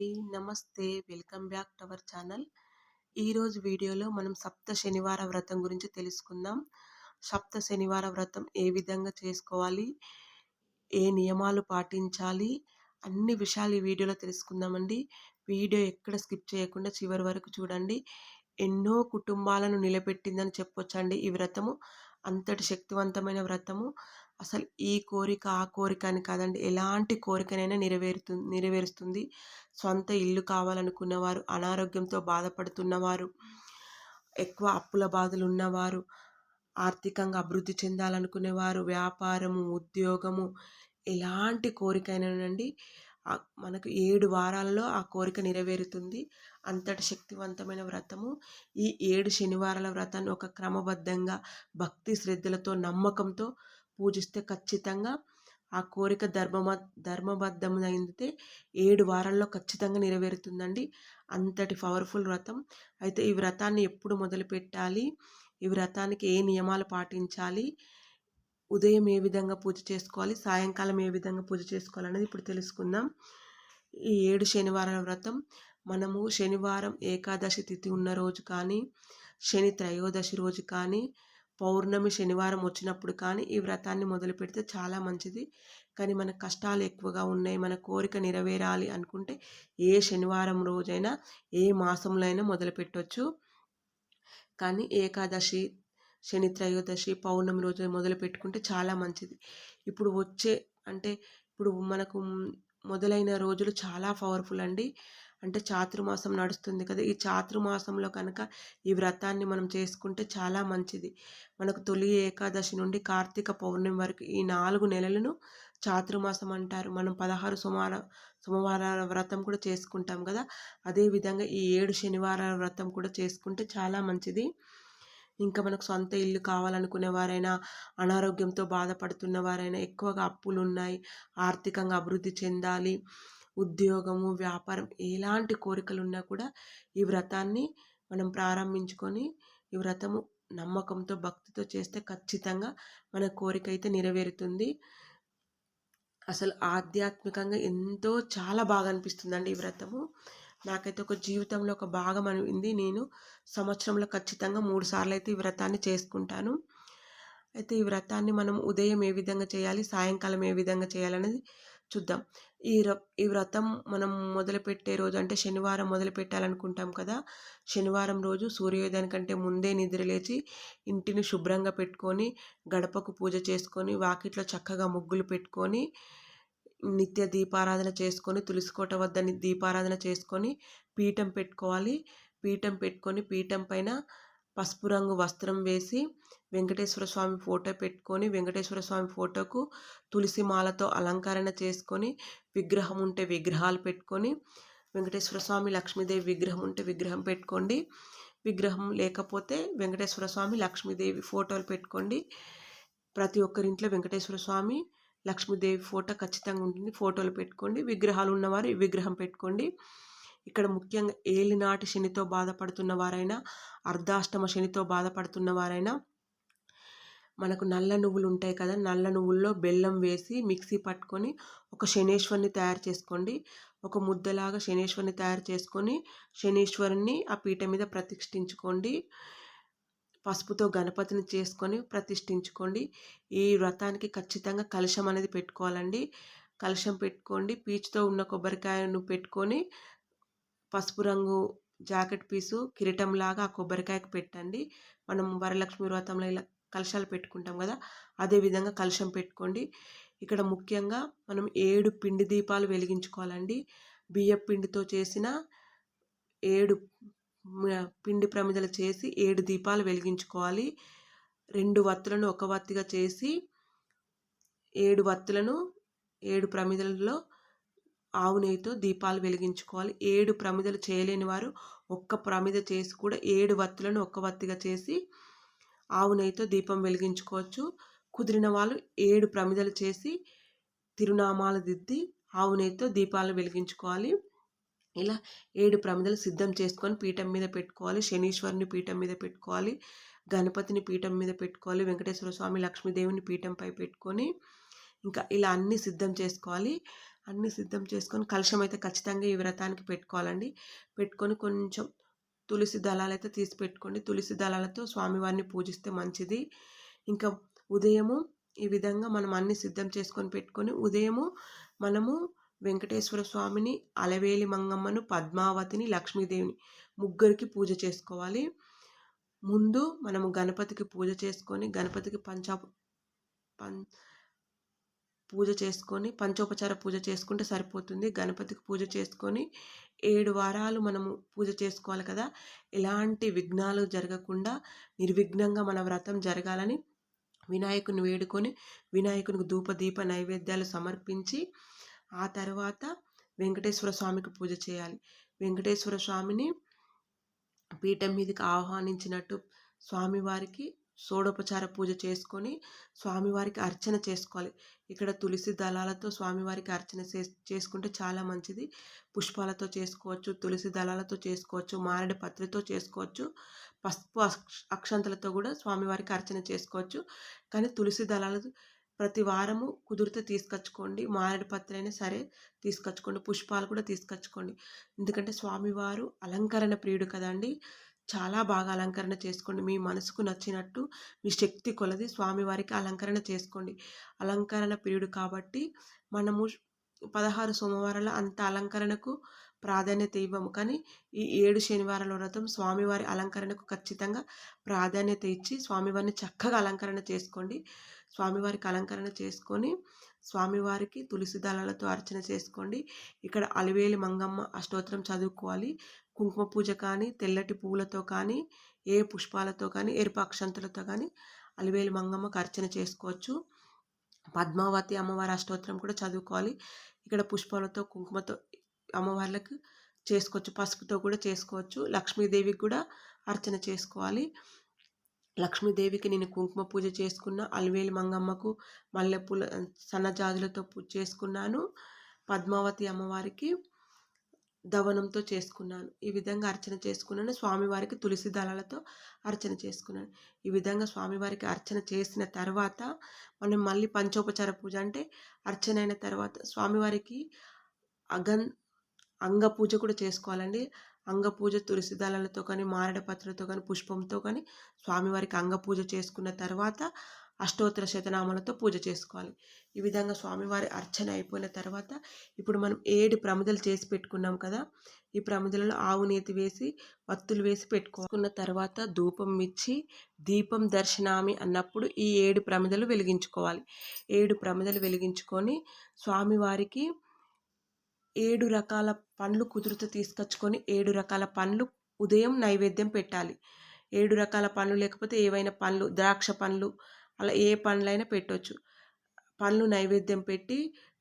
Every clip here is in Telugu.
నమస్తే. Welcome back to our channel. ఈరోజు వీడియోలో మనం సప్త శనివార వ్రతం గురించి తెలుసుకుందాం. సప్త శనివార వ్రతం ఏ విధంగా చేసుకోవాలి? ఏ నియమాలు పాటించాలి? అన్ని విషయాలు ఈ వీడియోలో తెలుసుకుందామండి. వీడియో ఎక్కడ స్కిప్ చేయకుండా చివరి వరకు చూడండి. ఎన్నో కుటుంబాలను నిలబెట్టిందని చెప్పొచ్చండి ఈ వ్రతము. అంతటి శక్తివంతమైన వ్రతము. అసలు ఈ కోరిక ఆ కోరిక అని కాదండి. ఎలాంటి కోరికనైనా నెరవేరుతు నెరవేరుస్తుంది. సొంత ఇల్లు కావాలనుకున్నవారు అనారోగ్యంతో బాధపడుతున్నవారు ఎక్కువ అప్పుల బాధలు ఉన్నవారు ఆర్థికంగా అభివృద్ధి చెందాలనుకునేవారు వ్యాపారము ఉద్యోగము ఎలాంటి కోరికైనానండి మనకు ఏడు వారాలలో ఆ కోరిక నెరవేరుతుంది. అంతటి శక్తివంతమైన వ్రతము. ఈ ఏడు శనివారాల వ్రతాన్ని ఒక క్రమబద్ధంగా భక్తి శ్రద్ధలతో నమ్మకంతో పూజిస్తే ఖచ్చితంగా ఆ కోరిక ధర్మ ధర్మబద్ధం ఏడు వారాల్లో ఖచ్చితంగా నెరవేరుతుందండి. అంతటి పవర్ఫుల్ వ్రతం. అయితే ఈ వ్రతాన్ని ఎప్పుడు మొదలు పెట్టాలి ఈ వ్రతానికి ఏ నియమాలు పాటించాలి? ఉదయం ఏ విధంగా పూజ చేసుకోవాలి సాయంకాలం ఏ విధంగా పూజ చేసుకోవాలనేది ఇప్పుడు తెలుసుకుందాం. ఈ ఏడు శనివారాల వ్రతం. మనము శనివారం ఏకాదశి తిథి ఉన్న రోజు కానీ శని త్రయోదశి రోజు కానీ పౌర్ణమి శనివారం వచ్చినప్పుడు కానీ ఈ వ్రతాన్ని మొదలు పెడితే చాలా మంచిది. కానీ మన కష్టాలు ఎక్కువగా ఉన్నాయి మన కోరిక నెరవేరాలి అనుకుంటే ఏ శనివారం రోజైనా ఏ మాసంలో అయినా మొదలు పెట్టవచ్చు కానీ ఏకాదశి శని త్రయోదశి పౌర్ణమి రోజు మొదలు పెట్టుకుంటే చాలా మంచిది. ఇప్పుడు వచ్చే అంటే ఇప్పుడు మనకు మొదలైన రోజులు చాలా పవర్ఫుల్ అండి. అంటే చాతుర్మాసం నడుస్తుంది కదా ఈ చాతుర్మాసంలో కనుక ఈ వ్రతాన్ని మనం చేసుకుంటే చాలా మంచిది. మనకు తొలి ఏకాదశి నుండి కార్తీక పౌర్ణమి వరకు ఈ నాలుగు నెలలను చాతుర్మాసం అంటారు. మనం పదహారు సోమవార సోమవారాల వ్రతం కూడా చేసుకుంటాం కదా అదేవిధంగా ఈ ఏడు శనివారాల వ్రతం కూడా చేసుకుంటే చాలా మంచిది. ఇంకా మనకు సొంత ఇల్లు కావాలనుకునే వారైనా అనారోగ్యంతో బాధపడుతున్న వారైనా ఎక్కువగా అప్పులు ఉన్నాయి ఆర్థికంగా అభివృద్ధి చెందాలి. ఉద్యోగము వ్యాపారం ఎలాంటి కోరికలు ఉన్నా కూడా ఈ వ్రతాన్ని మనం ప్రారంభించుకొని ఈ వ్రతము నమ్మకంతో భక్తితో చేస్తే ఖచ్చితంగా మన కోరిక అయితే నెరవేరుతుంది. అసలు ఆధ్యాత్మికంగా ఎంతో చాలా బాగా అనిపిస్తుందండి ఈ వ్రతము. నాకైతే ఒక జీవితంలో ఒక భాగం అనింది నేను సంవత్సరంలో ఖచ్చితంగా మూడు సార్లు అయితే ఈ వ్రతాన్ని చేసుకుంటాను. అయితే ఈ వ్రతాన్ని మనం ఉదయం ఏ విధంగా చేయాలి సాయంకాలం ఏ విధంగా చేయాలనేది చూద్దాం. ఈ ఈ వ్రతం మనం మొదలుపెట్టే రోజు అంటే శనివారం మొదలు పెట్టాలనుకుంటాం కదా. శనివారం రోజు సూర్యోదయం కంటే ముందే నిద్రలేచి ఇంటిని శుభ్రంగా పెట్టుకొని గడపకు పూజ చేసుకొని వాకిట్లో చక్కగా ముగ్గులు పెట్టుకొని నిత్య దీపారాధన చేసుకొని తులసికోట వద్ద దీపారాధన చేసుకొని పీఠం పెట్టుకోవాలి. పీఠం పెట్టుకొని పీఠం పైన పసుపు రంగు వస్త్రం వేసి వెంకటేశ్వర స్వామి ఫోటో పెట్టుకొని వెంకటేశ్వర స్వామి ఫోటోకు తులసి మాలతో అలంకరణ చేసుకొని విగ్రహం ఉంటే విగ్రహాలు పెట్టుకొని వెంకటేశ్వర స్వామి లక్ష్మీదేవి విగ్రహం ఉంటే విగ్రహం పెట్టుకోండి. విగ్రహం లేకపోతే వెంకటేశ్వర స్వామి లక్ష్మీదేవి ఫోటోలు పెట్టుకోండి. ప్రతి ఒక్కరింట్లో వెంకటేశ్వర స్వామి లక్ష్మీదేవి ఫోటో ఖచ్చితంగా ఉంటుంది. ఫోటోలు పెట్టుకోండి. విగ్రహాలు ఉన్నవారు విగ్రహం పెట్టుకోండి. ఇక్కడ ముఖ్యంగా ఏలినాటి శనితో బాధపడుతున్న వారైనా అర్ధాష్టమ శనితో బాధపడుతున్న వారైనా మనకు నల్ల నువ్వులు ఉంటాయి కదా నల్ల నువ్వుల్లో బెల్లం వేసి మిక్సీ పట్టుకొని ఒక శనేశ్వరిని తయారు చేసుకోండి. ఒక ముద్దలాగా శనేశ్వరిని తయారు చేసుకొని శనేశ్వరుని ఆ పీట మీద ప్రతిష్ఠించుకోండి. పసుపుతో గణపతిని చేసుకొని ప్రతిష్ఠించుకోండి. ఈ వ్రతానికి ఖచ్చితంగా కలశం అనేది పెట్టుకోవాలండి. కలశం పెట్టుకోండి. పీచుతో ఉన్న కొబ్బరికాయను పెట్టుకొని పసుపు రంగు జాకెట్ పీసు కిరీటంలాగా ఆ కొబ్బరికాయకు పెట్టండి. మనం వరలక్ష్మి వ్రతంలో ఇలా కలశాలు పెట్టుకుంటాం కదా అదేవిధంగా కలశం పెట్టుకోండి. ఇక్కడ ముఖ్యంగా మనం ఏడు పిండి దీపాలు వెలిగించుకోవాలండి. బియ్య పిండితో చేసిన ఏడు పిండి ప్రమిదలు చేసి ఏడు దీపాలు వెలిగించుకోవాలి. రెండు వత్తులను ఒక వత్తిగా చేసి ఏడు వత్తులను ఏడు ప్రమిదలలో ఆవు నెయ్యితో దీపాలు వెలిగించుకోవాలి. ఏడు ప్రమిదలు చేయలేని వారు ఒక్క ప్రమిద చేసి కూడా ఏడు వత్తులను ఒక్క వత్తిగా చేసి ఆవు నెయ్యితో దీపం వెలిగించుకోవచ్చు. కుదిరిన వాళ్ళు ఏడు ప్రమిదలు చేసి తిరునామాలు దిద్ది ఆవు నెయ్యితో దీపాలు వెలిగించుకోవాలి. ఇలా ఏడు ప్రమిదలు సిద్ధం చేసుకొని పీఠం మీద పెట్టుకోవాలి. శనీశ్వరుని పీఠం మీద పెట్టుకోవాలి. గణపతిని పీఠం మీద పెట్టుకోవాలి. వెంకటేశ్వర స్వామి లక్ష్మీదేవిని పీఠంపై పెట్టుకొని ఇంకా ఇలా అన్నీ సిద్ధం చేసుకోవాలి. అన్నీ సిద్ధం చేసుకొని కలుషం అయితే ఖచ్చితంగా ఈ వ్రతానికి పెట్టుకోవాలండి. పెట్టుకొని కొంచెం తులసి దళాలు అయితే తీసి పెట్టుకోండి. తులసి దళాలతో స్వామివారిని పూజిస్తే మంచిది. ఇంకా ఉదయము ఈ విధంగా మనం అన్ని సిద్ధం చేసుకొని పెట్టుకొని ఉదయము మనము వెంకటేశ్వర స్వామిని అలవేలి మంగమ్మను పద్మావతిని లక్ష్మీదేవిని ముగ్గురికి పూజ చేసుకోవాలి. ముందు మనము గణపతికి పూజ చేసుకొని గణపతికి పంచా పం పూజ చేసుకొని పంచోపచార పూజ చేసుకుంటే సరిపోతుంది. గణపతికి పూజ చేసుకొని ఏడు వారాలు మనము పూజ చేసుకోవాలి కదా. ఎలాంటి విఘ్నాలు జరగకుండా నిర్విఘ్నంగా మన వ్రతం జరగాలని వినాయకుని వేడుకొని వినాయకునికి ధూప దీప నైవేద్యాలు సమర్పించి ఆ తర్వాత వెంకటేశ్వర స్వామికి పూజ చేయాలి. వెంకటేశ్వర స్వామిని పీఠం మీదకి ఆహ్వానించినట్టు స్వామివారికి షోడోపచార పూజ చేసుకొని స్వామివారికి అర్చన చేసుకోవాలి. ఇక్కడ తులసి దళాలతో స్వామివారికి అర్చన చే చేసుకుంటే చాలా మంచిది. పుష్పాలతో చేసుకోవచ్చు తులసి దళాలతో చేసుకోవచ్చు మారడి పత్రితో చేసుకోవచ్చు పసుపు అక్షంతలతో కూడా స్వామివారికి అర్చన చేసుకోవచ్చు. కానీ తులసి దళాలు ప్రతి వారము కుదిరితే తీసుకొచ్చుకోండి. మారేడు పత్రి అయినా సరే తీసుకొచ్చుకోండి. పుష్పాలు కూడా తీసుకొచ్చుకోండి. ఎందుకంటే స్వామివారు అలంకరణ ప్రియుడు కదండి. చాలా బాగా అలంకరణ చేసుకోండి. మీ మనసుకు నచ్చినట్టు మీ శక్తి కొలది స్వామివారికి అలంకరణ చేసుకోండి. అలంకరణ ప్రియుడు కాబట్టి మనము పదహారు సోమవారాల అంత అలంకరణకు ప్రాధాన్యత ఇవ్వము. కానీ ఈ ఏడు శనివారాల వ్రతం స్వామివారి అలంకరణకు ఖచ్చితంగా ప్రాధాన్యత ఇచ్చి స్వామివారిని చక్కగా అలంకరణ చేసుకోండి. స్వామివారికి అలంకరణ చేసుకొని స్వామివారికి తులసి దళాలతో అర్చన చేసుకోండి. ఇక్కడ అలివేలి మంగమ్మ అష్టోత్తరం చదువుకోవాలి. కుంకుమ పూజ కానీ తెల్లటి పువ్వులతో కానీ ఏ పుష్పాలతో కానీ ఎరుపు అక్షంతులతో కానీ అలివేలి మంగమ్మకు అర్చన చేసుకోవచ్చు. పద్మావతి అమ్మవారి అష్టోత్తరం కూడా చదువుకోవాలి. ఇక్కడ పుష్పాలతో కుంకుమతో అమ్మవార్లకు చేసుకోవచ్చు. పసుపుతో కూడా చేసుకోవచ్చు. లక్ష్మీదేవికి కూడా అర్చన చేసుకోవాలి. లక్ష్మీదేవికి నేను కుంకుమ పూజ చేసుకున్న అలివేలి మంగమ్మకు మల్లెపూల సన్నజాజులతో పూజ చేసుకున్నాను. పద్మావతి అమ్మవారికి దవనంతో చేసుకున్నాను. ఈ విధంగా అర్చన చేసుకున్నాను. స్వామివారికి తులసి దళాలతో అర్చన చేసుకున్నాను. ఈ విధంగా స్వామివారికి అర్చన చేసిన తర్వాత మనం మళ్ళీ పంచోపచార పూజ అంటే అర్చన అయిన తర్వాత స్వామివారికి అగన్ అంగ పూజ కూడా చేసుకోవాలండి. అంగ పూజ తులసి దళాలతో కానీ మారడ పత్రతో కానీ పుష్పంతో కానీ స్వామివారికి అంగ పూజ చేసుకున్న తర్వాత అష్టోత్తర శతనామాలతో పూజ చేసుకోవాలి. ఈ విధంగా స్వామివారి అర్చన అయిపోయిన తర్వాత ఇప్పుడు మనం ఏడు ప్రమిదలు చేసి పెట్టుకున్నాం కదా ఈ ప్రమిదలలో ఆవు నేతి వేసి వత్తులు వేసి పెట్టుకున్న తర్వాత ధూపం ఇచ్చి దీపం దర్శనామి అన్నప్పుడు ఈ ఏడు ప్రమిదలు వెలిగించుకోవాలి. ఏడు ప్రమిదలు వెలిగించుకొని స్వామివారికి ఏడు రకాల పండ్లు కుదురుతో తీసుకొచ్చుకొని ఏడు రకాల పండ్లు ఉదయం నైవేద్యం పెట్టాలి. ఏడు రకాల పండ్లు లేకపోతే ఏవైనా పండ్లు ద్రాక్ష పండ్లు అలా ఏ పండ్లైనా పెట్టవచ్చు పండ్లు నైవేద్యం పెట్టి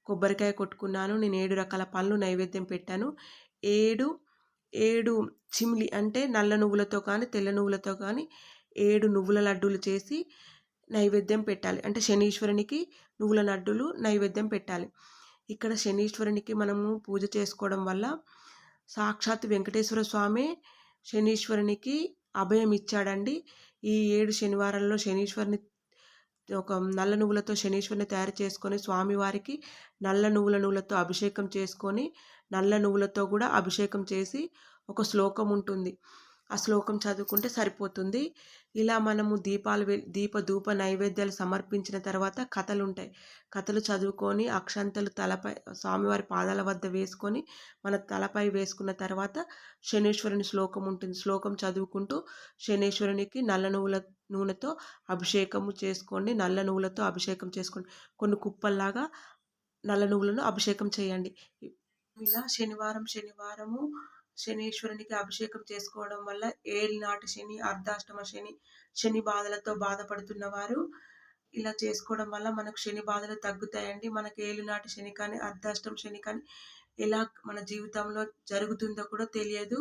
కొబ్బరికాయ కొట్టుకున్నాను నేను ఏడు రకాల పండ్లు నైవేద్యం పెట్టాను. ఏడు ఏడు చిమ్లి అంటే నల్ల నువ్వులతో కానీ తెల్ల నువ్వులతో కానీ ఏడు నువ్వుల లడ్డూలు చేసి నైవేద్యం పెట్టాలి. అంటే శనీశ్వరునికి నువ్వుల లడ్డూలు నైవేద్యం పెట్టాలి. ఇక్కడ శనీశ్వరునికి మనము పూజ చేసుకోవడం వల్ల సాక్షాత్ వెంకటేశ్వర స్వామి శనీశ్వరునికి అభయం ఇచ్చాడండి. ఈ ఏడు శనివారాల్లో శనీశ్వరుని ఒక నల్ల నువ్వులతో శనీశ్వరుని తయారు చేసుకొని స్వామివారికి నల్ల నువ్వుల నువ్వులతో అభిషేకం చేసుకొని నల్ల నువ్వులతో కూడా అభిషేకం చేసి ఒక శ్లోకం ఉంటుంది. ఆ శ్లోకం చదువుకుంటే సరిపోతుంది. ఇలా మనము దీపాలు దీప ధూప నైవేద్యాలు సమర్పించిన తర్వాత కథలు ఉంటాయి కథలు చదువుకొని అక్షంతలు తలపై స్వామివారి పాదాల వద్ద వేసుకొని మన తలపై వేసుకున్న తర్వాత శనీశ్వరుని శ్లోకం ఉంటుంది. శ్లోకం చదువుకుంటూ శనీశ్వరునికి నల్ల నువ్వుల నూనెతో అభిషేకము చేసుకోండి. నల్ల నువ్వులతో అభిషేకం చేసుకోండి. కొన్ని కుప్పల్లాగా నల్ల నువ్వులను అభిషేకం చేయండి. ఇలా శనివారం శనివారము శనీశ్వరునికి అభిషేకం చేసుకోవడం వల్ల ఏలినాటి శని అర్ధాష్టమ శని శని బాధలతో బాధపడుతున్న వారు ఇలా చేసుకోవడం వల్ల మనకు శని బాధలు తగ్గుతాయండి. మనకు ఏలినాటి శని కానీ అర్ధాష్టం శని కానీ ఎలా మన జీవితంలో జరుగుతుందో కూడా తెలియదు.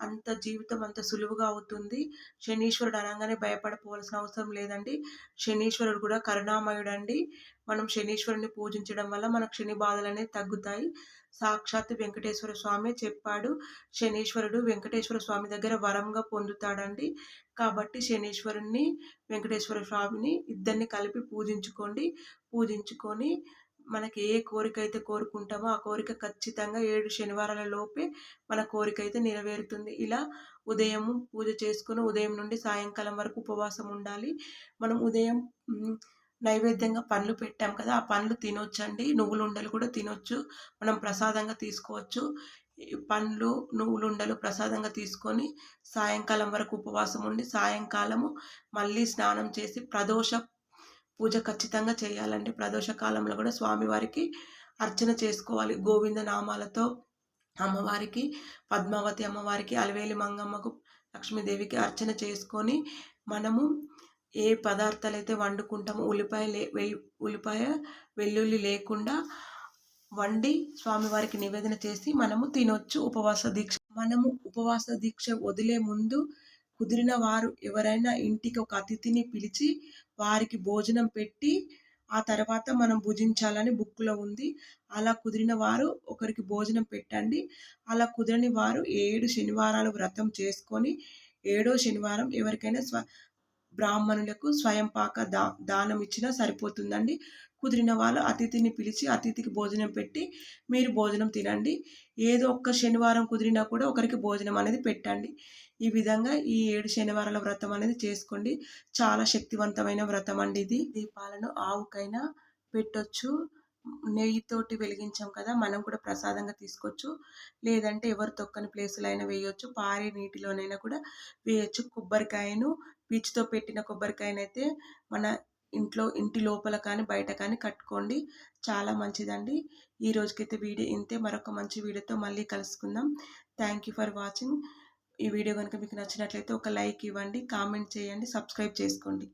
అంత జీవితం అంత సులువుగా అవుతుంది. శనీశ్వరుడు అనగానే భయపడిపోవాల్సిన అవసరం లేదండి. శనీశ్వరుడు కూడా కరుణామయుడు అండి మనం శనీశ్వరుని పూజించడం వల్ల మనకు శని బాధలు అనేవి తగ్గుతాయి. సాక్షాత్ వెంకటేశ్వర స్వామి చెప్పాడు. శనీశ్వరుడు వెంకటేశ్వర స్వామి దగ్గర వరంగా పొందుతాడండి. కాబట్టి శనీశ్వరుణ్ణి వెంకటేశ్వర స్వామిని ఇద్దరిని కలిపి పూజించుకోండి. పూజించుకొని మనకి ఏ కోరిక అయితే కోరుకుంటామో ఆ కోరిక ఖచ్చితంగా ఏడు శనివారాల లోపే మన కోరిక అయితే నెరవేరుతుంది. ఇలా ఉదయం పూజ చేసుకుని ఉదయం నుండి సాయంకాలం వరకు ఉపవాసం ఉండాలి. మనం ఉదయం నైవేద్యంగా పండ్లు పెట్టాం కదా ఆ పండ్లు తినొచ్చండి. నువ్వులు ఉండలు కూడా తినొచ్చు. మనం ప్రసాదంగా తీసుకోవచ్చు. పండ్లు నువ్వులు ఉండలు ప్రసాదంగా తీసుకొని సాయంకాలం వరకు ఉపవాసం ఉండి సాయంకాలము మళ్ళీ స్నానం చేసి ప్రదోష పూజ ఖచ్చితంగా చేయాలండి. ప్రదోష కాలంలో కూడా స్వామివారికి అర్చన చేసుకోవాలి. గోవింద నామాలతో అమ్మవారికి పద్మావతి అమ్మవారికి అలవేలి మంగమ్మకు లక్ష్మీదేవికి అర్చన చేసుకొని మనము ఏ పదార్థాలు అయితే వండుకుంటామో ఉల్లిపాయ లే ఉల్లిపాయ వెల్లుల్లి లేకుండా వండి స్వామివారికి నివేదన చేసి మనము తినొచ్చు. ఉపవాస దీక్ష మనము ఉపవాస దీక్ష వదిలే ముందు కుదిరిన వారు ఎవరైనా ఇంటికి ఒక అతిథిని పిలిచి వారికి భోజనం పెట్టి ఆ తర్వాత మనం భుజించాలని బుక్లో ఉంది. అలా కుదిరిన వారు ఒకరికి భోజనం పెట్టండి. అలా కుదిరని వారు ఏడు శనివారాలు వ్రతం చేసుకొని ఏడో శనివారం ఎవరికైనా స్వ బ్రాహ్మణులకు స్వయంపాక దా దానం ఇచ్చినా సరిపోతుందండి. కుదిరిన వాళ్ళు అతిథిని పిలిచి అతిథికి భోజనం పెట్టి మీరు భోజనం తినండి. ఏదో ఒక్క శనివారం కుదిరినా కూడా ఒకరికి భోజనం అనేది పెట్టండి. ఈ విధంగా ఈ ఏడు శనివారాల వ్రతం అనేది చేసుకోండి. చాలా శక్తివంతమైన వ్రతం అండి ఇది. దీపాలను ఆవుకైనా పెట్టొచ్చు. నెయ్యితోటి వెలిగించాం కదా మనం కూడా ప్రసాదంగా తీసుకోవచ్చు. లేదంటే ఎవరు తొక్కని ప్లేసులు అయినా వేయొచ్చు. పారే నీటిలోనైనా కూడా వేయచ్చు. కొబ్బరికాయను పీచుతో పెట్టిన కొబ్బరికాయనైతే మన ఇంట్లో ఇంటి లోపల కానీ బయట కానీ కట్టుకోండి. చాలా మంచిదండి. ఈ రోజుకైతే వీడియో ఇంతే. మరొక మంచి వీడియోతో మళ్ళీ కలుసుకుందాం. థ్యాంక్ యూ ఫర్ వాచింగ్ ఈ వీడియో కనుక మీకు నచ్చినట్లయితే ఒక లైక్ ఇవ్వండి కామెంట్ చేయండి సబ్స్క్రైబ్ చేసుకోండి.